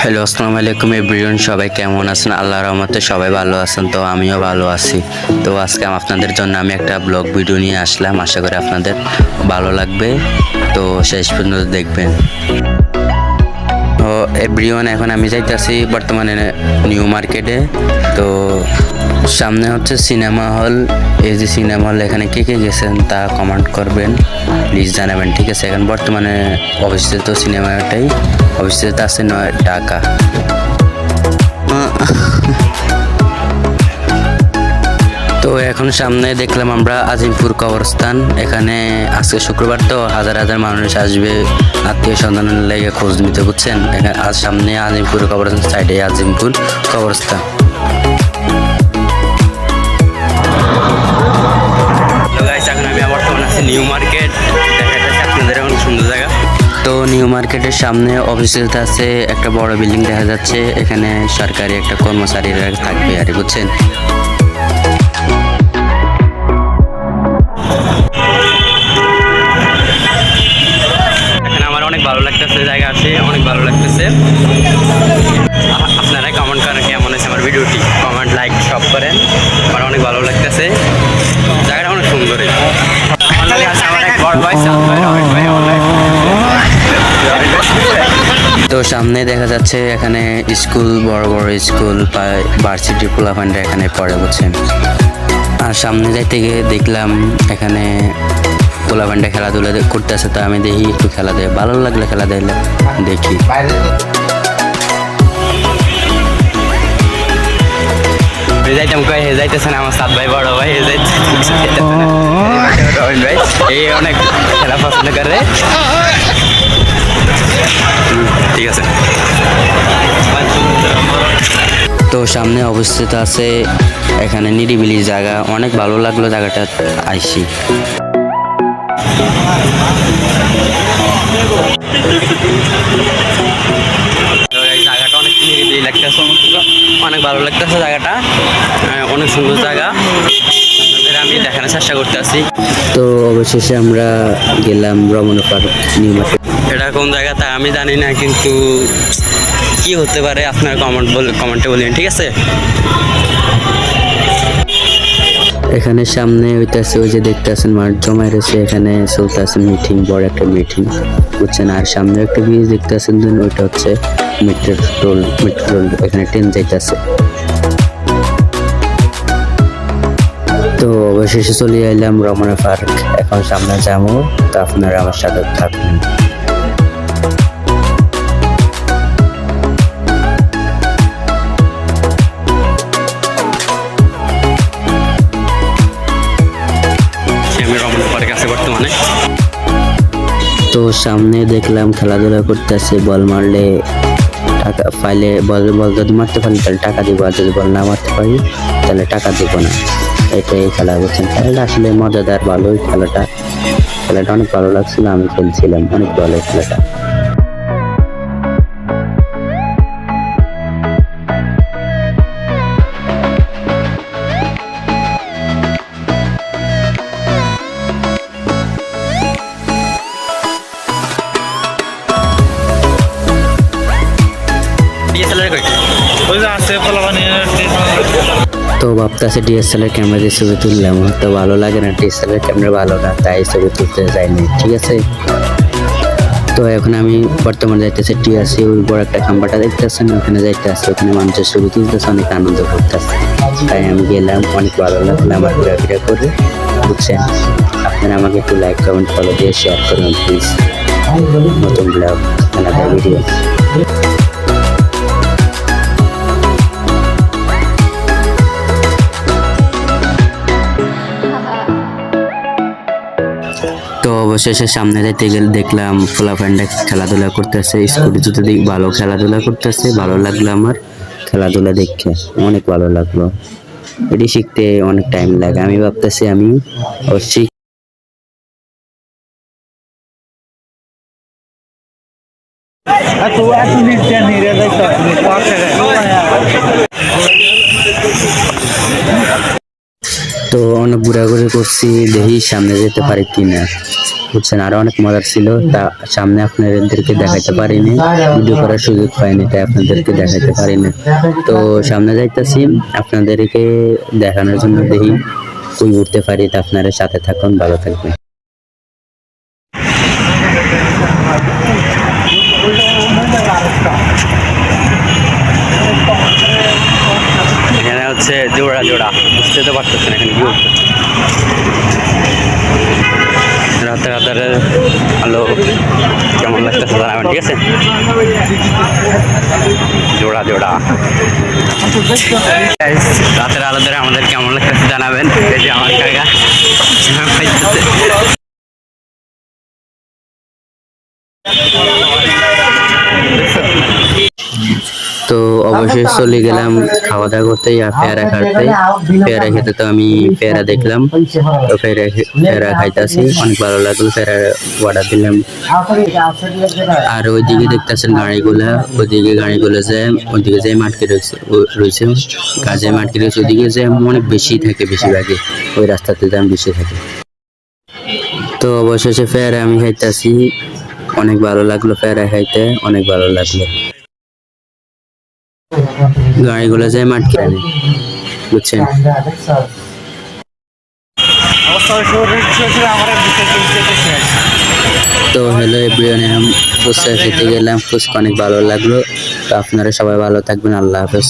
Hello, আসসালামু আলাইকুম everyone, সবাই কেমন আছেন? আল্লাহর রহমতে সবাই ভালো আছেন, তো আমিও ভালো আছি। তো আজকে আপনাদের জন্য আমি একটা ব্লগ ভিডিও নিয়ে আসলাম, আশা করি আপনাদের ভালো লাগবে। তো শেষ পর্যন্ত দেখবেন। তো এভরিওয়ান, এখন আমি যাইতেছি বর্তমানে নিউ মার্কেটে। তো সামনে হচ্ছে সিনেমা হল। এই যে সিনেমা হল, এখানে কে কে গেছেন তা কমেন্ট করবেন। প্লিজ জানাবেন, ঠিক আছে? এখন বর্তমানে অবস্থিত সিনেমাটাই। অবস্থিত আছে নয়, ঢাকা। তো এখন সামনে দেখলাম আমরা আজিমপুর কবরস্থান। এখানে আজকে শুক্রবার তো হাজার হাজার মানুষ আসবে, আত্মীয় সন্ধানের লেগে খোঁজ নিতে, বুঝছেন? এখানে আজ সামনে আজিমপুর কবরস্থান সাইডে আজিমপুর কবরস্থান। মার্কেটের সামনে অফিসিস আছে একটা বড় বিল্ডিং দেখা যাচ্ছে। এখানে সরকারি একটা কর্মচারীরা থাকবে আর কি, বুঝছেন? এখানে আমার অনেক ভালো লাগতেছে জায়গা আছে অনেক ভালো লাগতেছে। আপনারা কমেন্ট করেন কেমন আছে আমার ভিডিওটি। কমেন্ট লাইক সব করেন। আমার অনেক ভালো লাগতেছে। জায়গাটা অনেক সুন্দর। আমার লগে আছে আমার এক বড় ভাই, তো সামনে দেখা যাচ্ছে এখানে স্কুল বড় বড় স্কুল ভার্সিটি পোলাফান্ডা এখানে পড়ে বুঝছেন? আর সামনে যাইতে গিয়ে দেখলাম এখানে পোলাফান্ডা খেলাধুলা করতেছে তো আমি দেখি একটু খেলা দেয়। ভালো লাগলে খেলা দিলে দেখি। যাইতাম হে যাইতেছে না আমার সাত ভাই বড় ভাই হে যাইতেছে না। এই অনেক খেলা পছন্দ করে। ঠিক আছে। তো সামনে অবস্থিত আছে এখানে নিরিবিলি জায়গা। অনেক ভালো লাগল জায়গাটা আইসি। জায়গাটা অনেক নিরিবিলি লাগতেছে অনেক ভালো লাগতেছে জায়গাটা। অনেক সুন্দর জায়গা। আমি দেখানোর চেষ্টা করতে আছি তো অবশেষে আমরা গেলাম রমনা পার্ক নিউ মার্কেট। এটা কোন জায়গা তা আমি জানি না, কিন্তু কি হতে পারে আপনারা কমেন্ট বল কমেন্টে বলবেন, ঠিক আছে? এখানে সামনে হইতাছে ওই যে দেখতেছেন মাঠ জমায় রয়েছে এখানে চলতেছে মিটিং বড় একটা মিটিং বুঝছেন? আর সামনে একটা ব্রিজ দেখতেছেন, দেন ওইটা হচ্ছে মেট্রো টোল মেট্রো টোল এখানে ট্রেন যাইতেছে। তো অবশেষে চলে এলাম রমনা পার্ক এখন সামনে যাব, তো আপনারা আমার সাথে থাকবেন। সামনে দেখলাম খেলাধুলা করতেছে, বল মারলে টাকা পাইলে বল বল যদি মারতে পারি, তাহলে টাকা দিব, আর যদি বল না মারতে পারি, তাহলে টাকা দিব না। এটা এই খেলা করছেন খেলাটা আসলে মজাদার, ভালোই খেলাটা। খেলাটা অনেক ভালো লাগছিল, আমি খেলছিলাম, অনেক ভালো খেলাটা। ওই যে আছে পোলাপানি তো ডিএসএলআর ক্যামেরা দিয়ে ছবি তুললাম তো ভালো লাগে না ডিএসএলআর ক্যামেরা ভালো না, তাই ছবি তুলতে যাইনি, ঠিক আছে? তো এখন আমি বর্তমানে যাইতেছি টিআরসি ওই বড় একটা খাম্বাটা দেখতেছেন, ওখানে যাইতে আসছে ওখানে মানুষের ছবি তুলতেছে, অনেক আনন্দ করতেছে। তাই আমি গেলাম, অনেক ভালো লাগল আমার ঘোরাফেরা করে, বুঝছেন? আপনারা আমাকে একটু লাইক কমেন্ট ফলো দিয়ে শেয়ার করুন প্লিজ নতুন ব্লগ আলাদা ভিডিও অবশেষে সামনে যাইতে গেলে দেখলাম খোলা ফ্যান্ডা খেলাধুলা করতেছে, স্কুটি জুতো দিক ভালো খেলাধুলা করতেছে, ভালো লাগল আমার খেলাধুলা দেখে, অনেক ভালো লাগল। এটি শিখতে অনেক টাইম লাগে, আমি ভাবতেছি আমি অবশ্যই তো অনেক ঘোরাঘুরি করছি, দেখি সামনে যেতে পারি কিনা। বুঝছেন, আরও অনেক মজার ছিল। তা সামনে আপনাদেরকে দেখাইতে পারিনি, ভিডিও করার সুযোগ পাইনি, তাই আপনাদেরকে দেখাইতে পারিনি। তো সামনে যাইতেছি, আপনাদেরকে দেখানোর জন্য দেখি, কই উঠতে পারি, তা আপনারা সাথে থাকুন, ভালো থাকবেন। জোড়া বুঝতে তো পারতেছেন এখানে কি হচ্ছে। রাতে রাতের আলো কেমন লাগতেছে জানাবেন, ঠিক আছে? জোড়া জোড়া। রাতের আলো ধরে আমাদের কেমন লাগতেছে জানাবেন। এই যে আমার কাকা তো অবশ্যই চলে গেলাম খাওয়া দাওয়া করতে আর পেয়ারা খাইতে পেয়ারা খেতে তো আমি পেয়ারা দেখলাম। তো পেয়ারা পেয়ারা খাইতেছি। অনেক ভালো লাগল পেয়ারা অর্ডার দিলাম। আর ওইদিকে দেখতেছেন গাড়িগুলা ওইদিকে গাড়িগুলো যে ওইদিকে যে মাটকে রয়েছে কাজে মাটকে রয়েছে ওইদিকে যে অনেক বেশি থাকে বেশিরভাগই। ওই রাস্তাতে দাম বেশি থাকে। তো অবশেষে পেয়ারা আমি খাইতেছি। অনেক ভালো লাগল পেয়ারা খাইতে অনেক ভালো লাগল। গাড়িগুলো যায় মাটকে আনে বুঝছেন? তো হ্যালো এভরিওয়ান ফুচকা খেতে গেলাম। ফুচকা অনেক ভালো লাগল। তো আপনারা সবাই ভালো থাকবেন। আল্লাহ হাফেজ।